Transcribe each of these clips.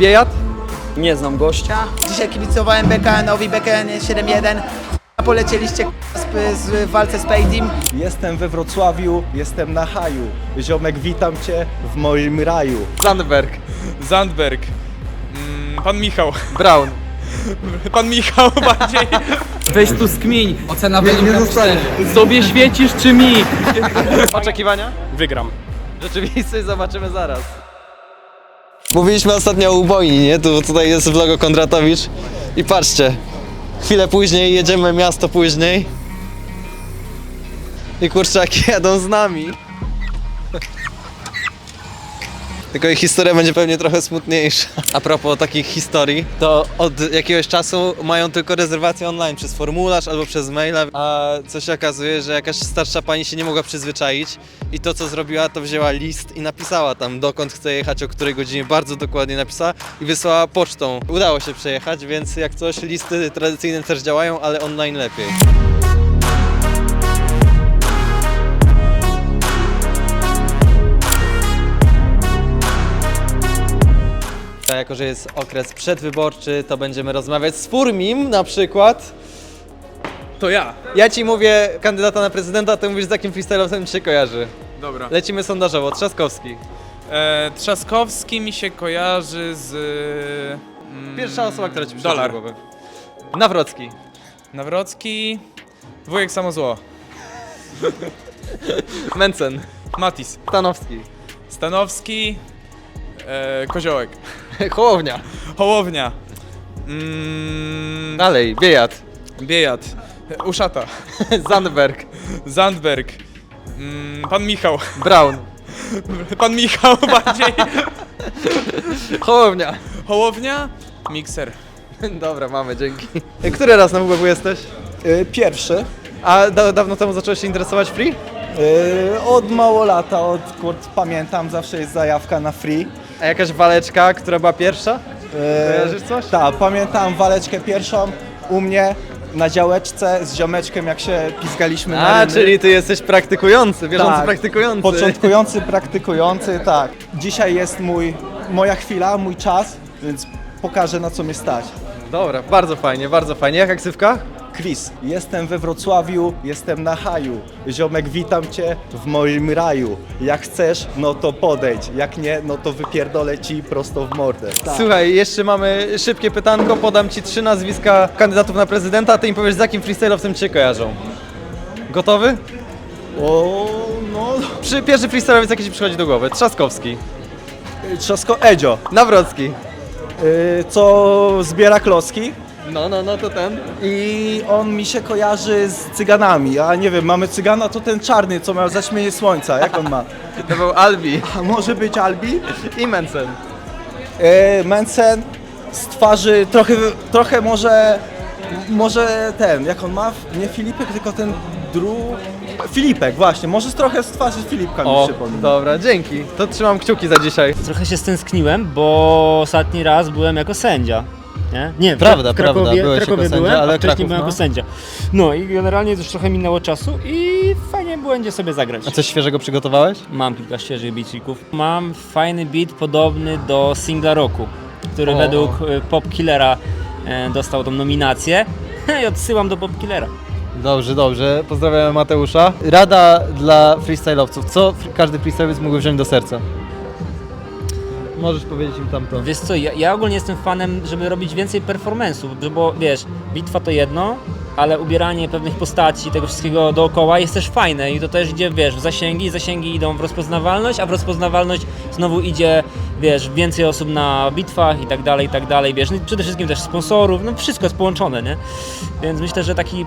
Biejat? Nie znam gościa. Dzisiaj kibicowałem BKN-owi, BKN 7-1. Polecieliście z, z w walce z Paydim. Jestem we Wrocławiu, jestem na haju. Ziomek, witam cię w moim raju. Zandberg. Zandberg. Mm, pan Michał. Brown. Pan Michał bardziej. Weź tu skmiń. Ocena według Sobie świecisz czy mi? Oczekiwania? Wygram. Rzeczywistość zobaczymy zaraz. Mówiliśmy ostatnio o ubojni, nie? Tu, tutaj jest vlogo Kondratowicz i patrzcie, chwilę później jedziemy miasto później i kurczaki jadą z nami. Tylko ich historia będzie pewnie trochę smutniejsza. A propos takich historii, to od jakiegoś czasu mają tylko rezerwację online przez formularz albo przez maila, a co się okazuje, że jakaś starsza pani się nie mogła przyzwyczaić i to co zrobiła, to wzięła list i napisała tam dokąd chce jechać, o której godzinie, bardzo dokładnie napisała i wysłała pocztą. Udało się przejechać, więc jak coś, listy tradycyjne też działają, ale online lepiej. A Jako, że jest okres przedwyborczy, to będziemy rozmawiać z Furmim na przykład. To ja. Ja ci mówię kandydata na prezydenta, ty mówisz z jakim freestylowcem ci się kojarzy. Dobra. Lecimy sondażowo. Trzaskowski. E, Trzaskowski mi się kojarzy z... Mm, Pierwsza osoba, która ci przyszła Dolar. do głowy. Nawrocki. Nawrocki. Wujek Samozło. Mencen. Matis. Stanowski. Stanowski. E, Koziołek. Hołownia. Hołownia. Mm, Dalej. Biejat. Biejat. Uszata. Zandberg. Zandberg. Mm, pan Michał. Brown. Pan Michał bardziej. Hołownia. Hołownia. Mikser. Dobra, mamy, dzięki. Który raz na WBW jesteś? Y, Pierwszy. A da dawno temu zacząłeś się interesować free? Y, Od mało lata, od kurt, pamiętam, zawsze jest zajawka na free. A jakaś waleczka, która była pierwsza? Y, Kojarzysz coś? Tak, pamiętam waleczkę pierwszą u mnie na działeczce z ziomeczkiem, jak się pizgaliśmy na A, ryny. czyli ty jesteś praktykujący, bieżący Tak. praktykujący. Początkujący, praktykujący, tak. Dzisiaj jest mój, moja chwila, mój czas, więc pokażę na co mnie stać. Dobra, bardzo fajnie, bardzo fajnie. Jaka ksywka? Chris, jestem we Wrocławiu, jestem na haju. Ziomek, witam cię w moim raju. Jak chcesz, no to podejdź. Jak nie, no to wypierdolę ci prosto w mordę. Tak. Słuchaj, jeszcze mamy szybkie pytanko. Podam ci trzy nazwiska kandydatów na prezydenta, a ty im powiesz z jakim freestylowcem cię kojarzą. Gotowy? O, no, Przy, pierwszy freestylowiec jaki ci przychodzi do głowy? Trzaskowski. trzasko Edzio, Nawrocki. yy, co zbiera klocki. No, no, no to ten. I on mi się kojarzy z cyganami. A nie wiem, mamy cygana, to ten czarny, co miał zaćmienie słońca. Jak on ma? To był Albi A może być Albi? i Mencen. Yy, Mensen z twarzy trochę, trochę może, może ten, jak on ma? Nie Filipek, tylko ten dru... Filipek, właśnie, może trochę z twarzy Filipka mi O, przypomina. dobra, dzięki. To trzymam kciuki za dzisiaj. Trochę się stęskniłem, bo ostatni raz byłem jako sędzia. Nie, nie Prawda, w Krakowie, prawda, byłeś Krakowie jako sędzia, byłem, ale a wcześniej Kraków, byłem no. jako sędzia. No i generalnie już trochę minęło czasu i fajnie będzie sobie zagrać. A coś świeżego przygotowałeś? Mam kilka świeżych beatsików. Mam fajny beat podobny do singla roku, który O. według e, Pop Killera e, dostał tą nominację i odsyłam do Pop Killera. Dobrze, dobrze. Pozdrawiam Mateusza. Rada dla freestylowców. Co fr- każdy freestylowiec mógłby wziąć do serca? Możesz powiedzieć im tamto. Wiesz co, ja, ja ogólnie jestem fanem, żeby robić więcej performance'ów, bo wiesz, bitwa to jedno, ale ubieranie pewnych postaci, tego wszystkiego dookoła jest też fajne i to też idzie, wiesz, w zasięgi, zasięgi idą w rozpoznawalność, a w rozpoznawalność znowu idzie, wiesz, więcej osób na bitwach i tak dalej, i tak dalej, wiesz, no i przede wszystkim też sponsorów, no wszystko jest połączone, nie? Więc myślę, że taki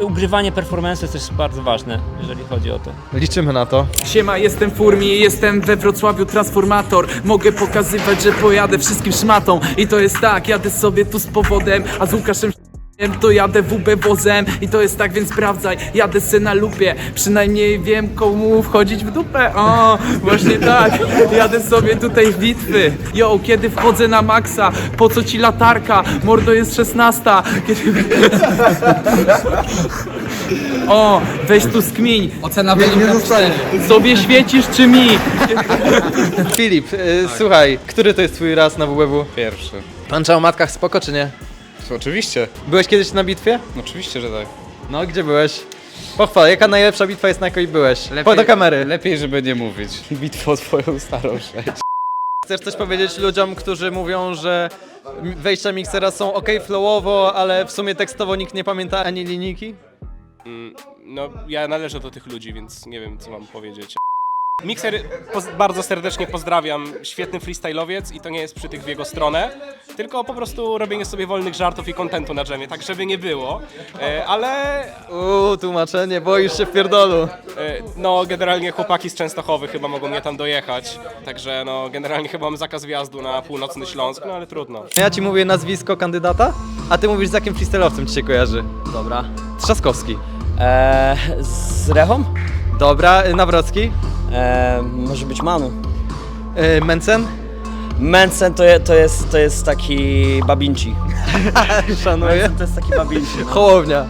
ugrywanie performance jest też bardzo ważne, jeżeli chodzi o to. Liczymy na to. Siema, jestem Furmi, jestem we Wrocławiu transformator Mogę pokazywać, że pojadę wszystkim szmatą I to jest tak, jadę sobie tu z powodem A z Łukaszem to jadę WB wozem I to jest tak, więc sprawdzaj Jadę se na lupie Przynajmniej wiem komu wchodzić w dupę O, właśnie tak Jadę sobie tutaj w bitwy Yo, kiedy wchodzę na maksa Po co ci latarka? Mordo jest szesnasta Kiedy... O, weź tu skmiń. Ocena zostanie. Sobie świecisz czy mi? Filip, y, słuchaj, który to jest twój raz na WBW? Pierwszy. Tańcza o matkach spoko czy nie? Oczywiście. Byłeś kiedyś na bitwie? Oczywiście, że tak. No, gdzie byłeś? Pochwal, jaka najlepsza bitwa jest na jakiej byłeś? Po do kamery. Lepiej, żeby nie mówić. Bitwa o twoją starą sześć. Chcesz coś powiedzieć ludziom, którzy mówią, że wejścia miksera są ok flowowo, ale w sumie tekstowo nikt nie pamięta ani linijki? No, ja należę do tych ludzi, więc nie wiem, co mam powiedzieć. Poz- bardzo serdecznie pozdrawiam, świetny freestyle'owiec i to nie jest przytyk w jego stronę, tylko po prostu robienie sobie wolnych żartów i kontentu na dżemie, tak żeby nie było, e, ale Uuu, tłumaczenie, boisz się w pierdolu. e, no generalnie chłopaki z Częstochowy chyba mogą mnie tam dojechać, także no generalnie chyba mam zakaz wjazdu na północny Śląsk, no ale trudno. Ja ci mówię nazwisko kandydata, a ty mówisz z jakim freestylowcem ci się kojarzy. Dobra. Trzaskowski. Eee, z Rechą? Dobra, y, Nawrocki. Eee, może być Manu. Y, Mencen. Mensen to, je, to, jest, to jest taki babinci. Szanuję. Mensen to jest taki babinci. No. Hołownia.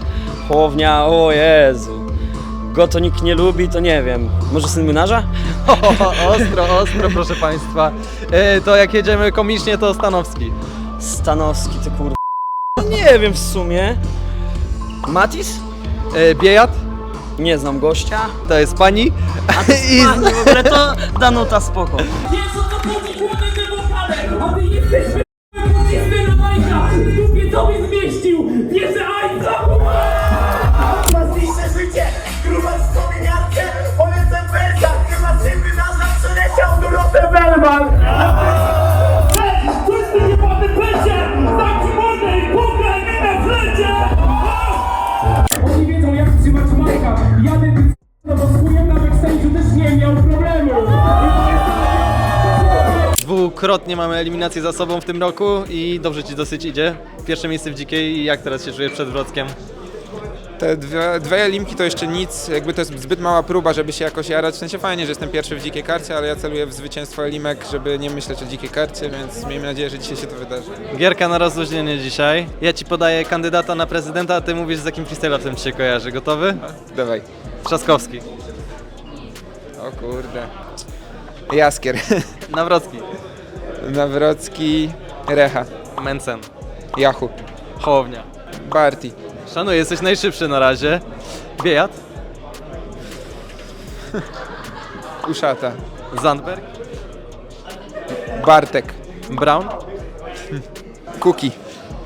Hołownia, o Jezu. Go to nikt nie lubi, to nie wiem. Może syn młynarza? O, ostro, ostro, proszę państwa. Y, to jak jedziemy komicznie, to Stanowski. Stanowski, ty kur... No nie wiem w sumie. Matis? Y, Biejat. Nie znam gościa. To jest pani. A to jest pani, w ogóle to Danuta spoko. Chodzi, a w dupie tobie zmieścił, bierze ajca! Ważniejsze życie, gruba wspomniankę, powiedz ten wersach, chyba syn wynarza przeleciał do lotem Dwukrotnie mamy eliminację za sobą w tym roku i dobrze ci dosyć idzie. Pierwsze miejsce w dzikiej i jak teraz się czujesz przed Wrockiem? Te dwie, dwie limki to jeszcze nic, jakby to jest zbyt mała próba, żeby się jakoś jarać. W sensie fajnie, że jestem pierwszy w dzikiej karcie, ale ja celuję w zwycięstwo limek, żeby nie myśleć o dzikiej karcie, więc miejmy nadzieję, że dzisiaj się to wydarzy. Gierka na rozluźnienie dzisiaj. Ja ci podaję kandydata na prezydenta, a ty mówisz z jakim freestylowcem ci się kojarzy. Gotowy? Dawaj. Trzaskowski. O kurde. Jaskier. Nawrocki. Nawrocki. Recha. Mencen. Jachu. Hołownia. Barti. Szanuję, jesteś najszybszy na razie. Biejat. Uszata. Zandberg. Bartek. Brown. Kuki.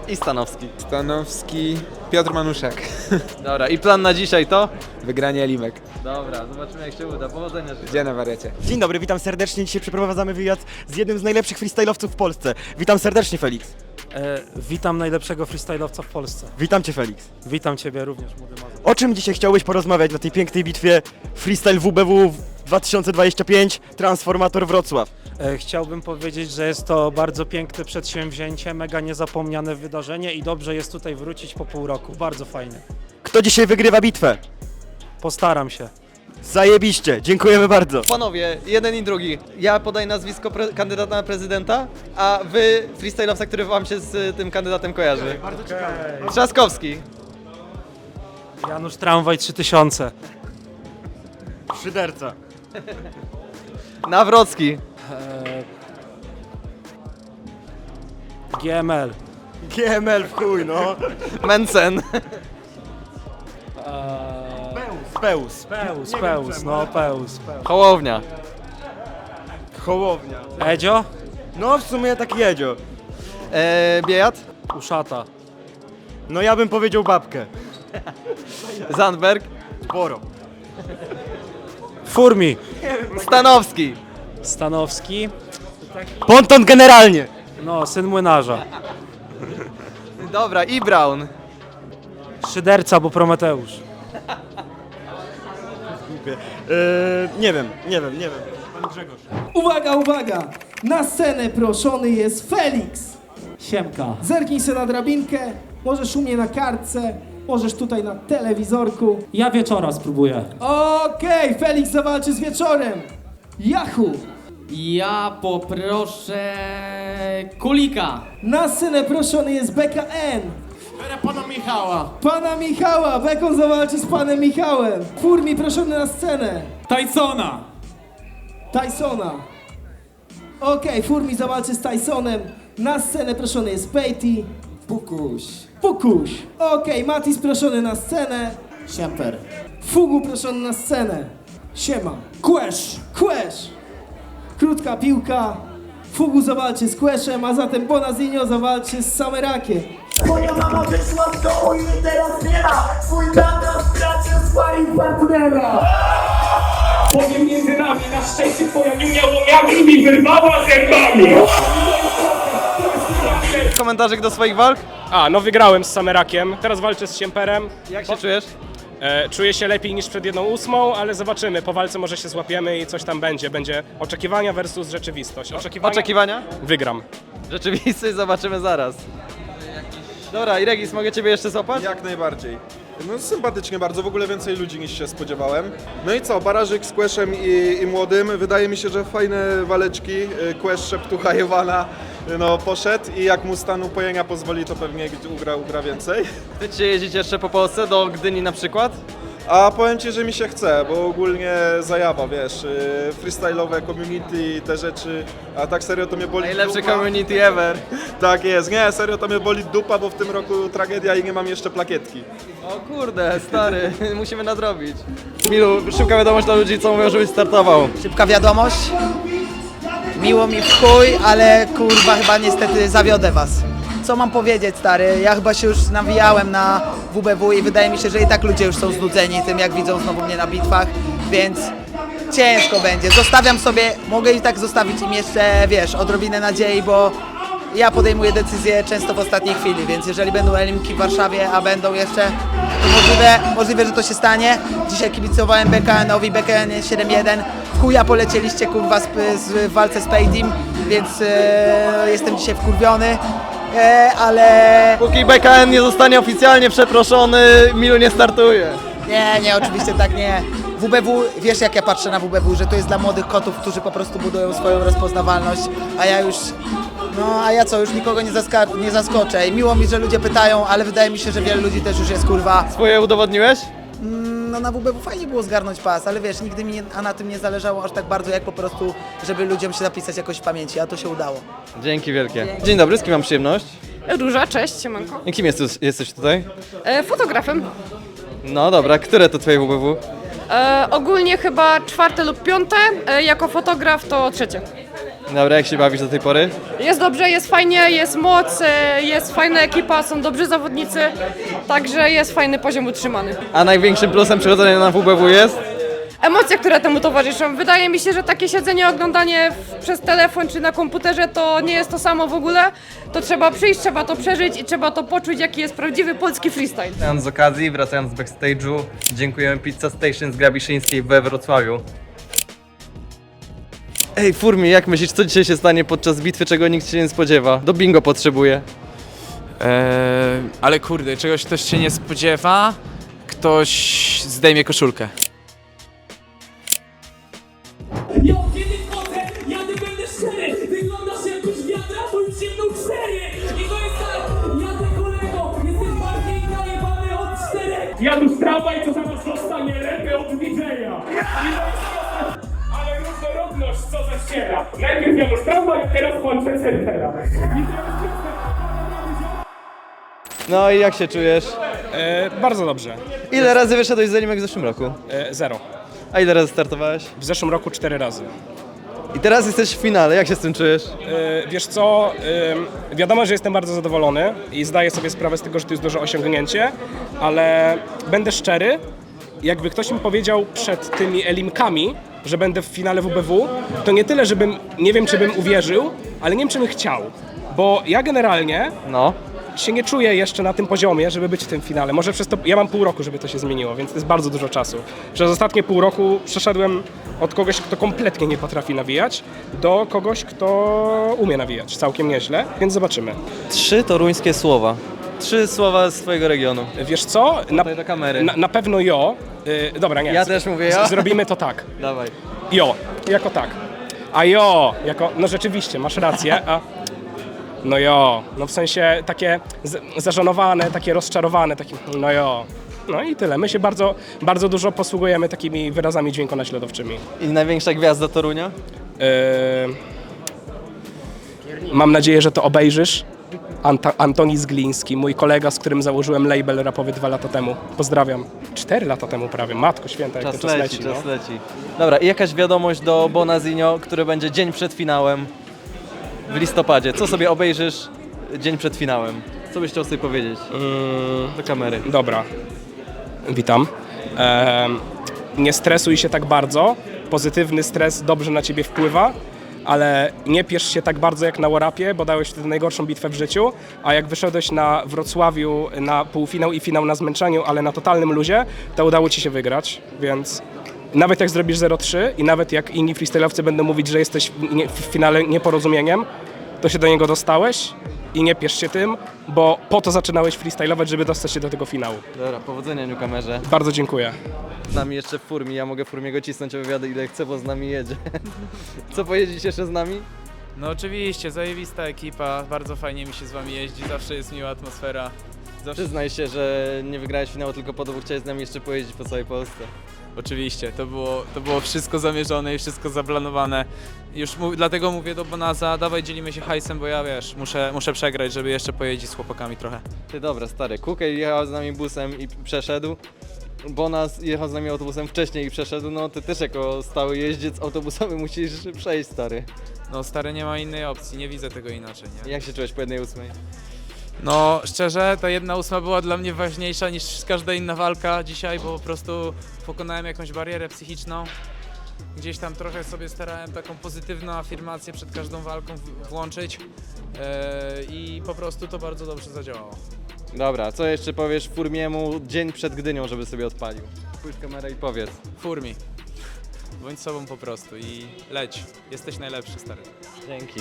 I Stanowski. Stanowski. Piotr Manuszek. Dobra, i plan na dzisiaj to? Wygranie limek. Dobra, zobaczymy jak się uda. Powodzenia życzę. Gdzie na wariacie? Dzień dobry, witam serdecznie. Dzisiaj przeprowadzamy wywiad z jednym z najlepszych freestylowców w Polsce. Witam serdecznie, Felix. E, witam najlepszego freestylowca w Polsce. Witam Cię, Felix. Witam Ciebie również, młody Mazur. O czym dzisiaj chciałbyś porozmawiać na tej pięknej bitwie Freestyle WBW 2025 Transformator Wrocław? E, chciałbym powiedzieć, że jest to bardzo piękne przedsięwzięcie, mega niezapomniane wydarzenie i dobrze jest tutaj wrócić po pół roku. Bardzo fajnie. Kto dzisiaj wygrywa bitwę? Postaram się. Zajebiście, dziękujemy bardzo. Panowie, jeden i drugi. Ja podaję nazwisko pre- kandydata na prezydenta, a wy freestylowca, który wam się z y, tym kandydatem kojarzy. Bardzo ciekawe. Trzaskowski. Janusz Tramwaj 3000. Szyderca. Nawrocki. GML. GML w chuj, no. Mencen. Peus. Pełz, pełz, no pełz, pełz. Hołownia. Hołownia. Edzio? No w sumie tak jedzio. E, Biejat. Uszata. No ja bym powiedział babkę. Zandberg. Boro. Furmi. Stanowski. Stanowski. Ponton generalnie. No, syn młynarza. Dobra, i Brown. Szyderca, bo Prometeusz. Eee, nie wiem, nie wiem, nie wiem. Pan Grzegorz. Uwaga, uwaga! Na scenę proszony jest Felix! Siemka. Zerknij sobie na drabinkę, możesz u mnie na kartce, możesz tutaj na telewizorku. Ja wieczora spróbuję. Okej, Felix zawalczy z wieczorem! Yahoo! Ja poproszę... Kulika. Na scenę proszony jest BKN! Pana Michała. Pana Michała, Bekon zawalczy z panem Michałem. Furmi proszony na scenę. Tysona. Tysona. Okej, Furmi zawalczy z Tysonem. Na scenę proszony jest Pejti. Pukuś. Pukuś. Okej, Matis proszony na scenę. Siemper. Fugu proszony na scenę. Siema. Quesz. Quesz. Krótka piłka. Fugu zawalczy z Queszem, a zatem Bonazinho zawalczy z Samerakiem. Twoja mama wyszła z domu i teraz nie ma. Twój tata stracił swoich partnera. Powiem między nami, na szczęście twoja linia łomiami mi wyrwała zębami. Komentarzyk do swoich walk? A, no wygrałem z Samerakiem, teraz walczę z Siemperem. Jak się czujesz? E, czuję się lepiej niż przed jedną ósmą, ale zobaczymy. Po walce może się złapiemy i coś tam będzie. Będzie oczekiwania versus rzeczywistość. Oczekiwania? Oczekiwania? Wygram. Rzeczywistość zobaczymy zaraz. Dobra, Iregis, mogę ciebie jeszcze złapać? Jak najbardziej. No sympatycznie bardzo, w ogóle więcej ludzi niż się spodziewałem. No i co, barażyk z Queshem i, i Młodym. Wydaje mi się, że fajne waleczki. Y, Quesz Szeptucha Jowana no, poszedł i jak mu stan upojenia pozwoli, to pewnie ugra, ugra więcej. Chcecie jeździć jeszcze po Polsce, do Gdyni na przykład? A powiem Ci, że mi się chce, bo ogólnie zajawa, wiesz, y, freestyle'owe community i te rzeczy, a tak serio to mnie boli Najlepsze dupa. community ever. Tak jest, nie, serio to mnie boli dupa, bo w tym roku tragedia i nie mam jeszcze plakietki. O kurde, stary, musimy nadrobić. Milu, szybka wiadomość dla ludzi, co mówią, żebyś startował. Szybka wiadomość. Miło mi w chuj, ale kurwa chyba niestety zawiodę was. Co mam powiedzieć stary? Ja chyba się już nawijałem na WBW i wydaje mi się, że i tak ludzie już są znudzeni tym jak widzą znowu mnie na bitwach, więc ciężko będzie. Zostawiam sobie, mogę i tak zostawić im jeszcze, wiesz, odrobinę nadziei, bo ja podejmuję decyzje często w ostatniej chwili, więc jeżeli będą elimki w Warszawie, a będą jeszcze, to możliwe, możliwe, że to się stanie. Dzisiaj kibicowałem BKN-owi, BKN 7-1. W chuja polecieliście kurwa z, z, w walce z Payteam, więc e, jestem dzisiaj wkurwiony, e, ale... Póki BKN nie zostanie oficjalnie przeproszony, Milu nie startuje. Nie, nie, oczywiście tak nie. WBW, wiesz jak ja patrzę na WBW, że to jest dla młodych kotów, którzy po prostu budują swoją rozpoznawalność, a ja już, no a ja co, już nikogo nie, zaska- nie zaskoczę i miło mi, że ludzie pytają, ale wydaje mi się, że wiele ludzi też już jest kurwa. Swoje udowodniłeś? Mm, No na WBW fajnie było zgarnąć pas, ale wiesz, nigdy mi nie, a na tym nie zależało aż tak bardzo, jak po prostu, żeby ludziom się zapisać jakoś w pamięci, a to się udało. Dzięki wielkie. Dzień dobry, z kim mam przyjemność? Róża, cześć, siemanko. I kim jesteś, jesteś tutaj? E, fotografem. No dobra, które to twoje WBW? E, ogólnie chyba czwarte lub piąte, e, jako fotograf to trzecie. Dobra, jak się bawisz do tej pory? Jest dobrze, jest fajnie, jest moc, e, jest fajna ekipa, są dobrzy zawodnicy, także jest fajny poziom utrzymany. A największym plusem przychodzenia na WBW jest? Emocje, które temu towarzyszą. Wydaje mi się, że takie siedzenie, oglądanie w, przez telefon czy na komputerze to nie jest to samo w ogóle. To trzeba przyjść, trzeba to przeżyć i trzeba to poczuć, jaki jest prawdziwy polski freestyle. Wracając z okazji, wracając z backstage'u, dziękujemy Pizza Station z Grabiszyńskiej we Wrocławiu. Ej, Furmi, jak myślisz, co dzisiaj się stanie podczas bitwy, czego nikt się nie spodziewa? Do bingo potrzebuje. Eee, ale kurde, czegoś ktoś się nie spodziewa, ktoś zdejmie koszulkę. Ja kiedy wchodzę, ja nie będę szczery. Wyglądasz jak już wiadra, to już jedną cztery. I to jest tak, jadę kolego, jesteś bardziej najebany od czterech. Janusz tramwaj, to zaraz dostanie rękę od DJ-a. I to jest tak, ale różnorodność Najpierw Janusz tramwaj, a teraz to jest No i jak się czujesz? E, bardzo dobrze. Ile razy wyszedłeś z Elimek w zeszłym roku? E, zero. A ile razy startowałeś? W zeszłym roku cztery razy. I teraz jesteś w finale, jak się z tym czujesz? E, Wiesz co, e, wiadomo, że jestem bardzo zadowolony i zdaję sobie sprawę z tego, że to jest duże osiągnięcie, ale będę szczery, jakby ktoś mi powiedział przed tymi elimkami, że będę w finale WBW, to nie tyle, żebym, nie wiem czy bym uwierzył, ale nie wiem czy bym chciał, bo ja generalnie no. się nie czuję jeszcze na tym poziomie, żeby być w tym finale. Może przez to, ja mam pół roku, żeby to się zmieniło, więc to jest bardzo dużo czasu. Przez ostatnie pół roku przeszedłem od kogoś, kto kompletnie nie potrafi nawijać, do kogoś, kto umie nawijać całkiem nieźle, więc zobaczymy. Trzy toruńskie słowa. Trzy słowa z twojego regionu. Wiesz co? Na, do kamery. na, na pewno jo. Y, dobra, nie. Ja z- też mówię z- jo. Zrobimy to tak. Dawaj. Jo, jako tak. A jo, jako, no rzeczywiście, masz rację, a no jo, no w sensie takie z- zażenowane, takie rozczarowane, takie no jo. No i tyle. My się bardzo, bardzo dużo posługujemy takimi wyrazami dźwiękonaśladowczymi. I największa gwiazda Torunia? Yy, mam nadzieję, że to obejrzysz. Anta, Antoni Zgliński, mój kolega, z którym założyłem label rapowy dwa lata temu. Pozdrawiam. Cztery lata temu prawie. Matko święta, jak Czas to czas leci, leci. czas no. leci. Dobra, i jakaś wiadomość do Bonazinho, który będzie dzień przed finałem w listopadzie. Co sobie obejrzysz dzień przed finałem? Co byś chciał sobie powiedzieć do kamery? Dobra. Witam. Em, nie stresuj się tak bardzo. Pozytywny stres dobrze na ciebie wpływa, ale nie piesz się tak bardzo jak na Warapie, bo dałeś wtedy najgorszą bitwę w życiu, a jak wyszedłeś na Wrocławiu na półfinał i finał na zmęczeniu, ale na totalnym luzie, to udało ci się wygrać, więc nawet jak zrobisz 0-3 i nawet jak inni freestylowcy będą mówić, że jesteś w finale nieporozumieniem, to się do niego dostałeś i nie piesz się tym, bo po to zaczynałeś freestylować, żeby dostać się do tego finału. Dobra, powodzenia Newcomerze. Bardzo dziękuję. Z nami jeszcze w Furmi, ja mogę Furmiego cisnąć o wywiady ile chcę, bo z nami jedzie. Co pojedziesz jeszcze z nami? No oczywiście, zajebista ekipa, bardzo fajnie mi się z wami jeździ, zawsze jest miła atmosfera. Zawsze... Przyznaj się, że nie wygrałeś finału tylko po to, bo chciałeś z nami jeszcze pojeździć po całej Polsce. Oczywiście, to było, to było wszystko zamierzone i wszystko zaplanowane. Już mów, dlatego mówię do Bonaza, dawaj dzielimy się hajsem, bo ja wiesz, muszę, muszę przegrać, żeby jeszcze pojeździć z chłopakami trochę. Ty dobra, stary, Kukej jechał z nami busem i przeszedł. Bonas jechał z nami autobusem wcześniej i przeszedł, no ty też jako stały jeździec autobusowy musisz przejść, stary. No stary, nie ma innej opcji, nie widzę tego inaczej, nie? Jak się czułeś po jednej ósmej? No, szczerze, ta jedna ósma była dla mnie ważniejsza niż każda inna walka dzisiaj, bo po prostu pokonałem jakąś barierę psychiczną. Gdzieś tam trochę sobie starałem taką pozytywną afirmację przed każdą walką w- włączyć eee, i po prostu to bardzo dobrze zadziałało. Dobra, co jeszcze powiesz Furmiemu dzień przed Gdynią, żeby sobie odpalił? W kamerę i powiedz. Furmi. Bądź sobą po prostu i leć. Jesteś najlepszy, stary. Dzięki.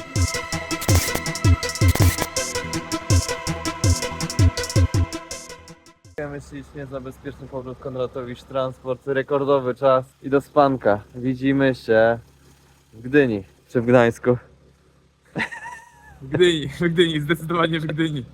Dziękujemy ślicznie za bezpieczny powrót Konratowicz Transport, rekordowy czas i do spanka. Widzimy się w Gdyni, czy w Gdańsku. W Gdyni, w Gdyni, zdecydowanie w Gdyni.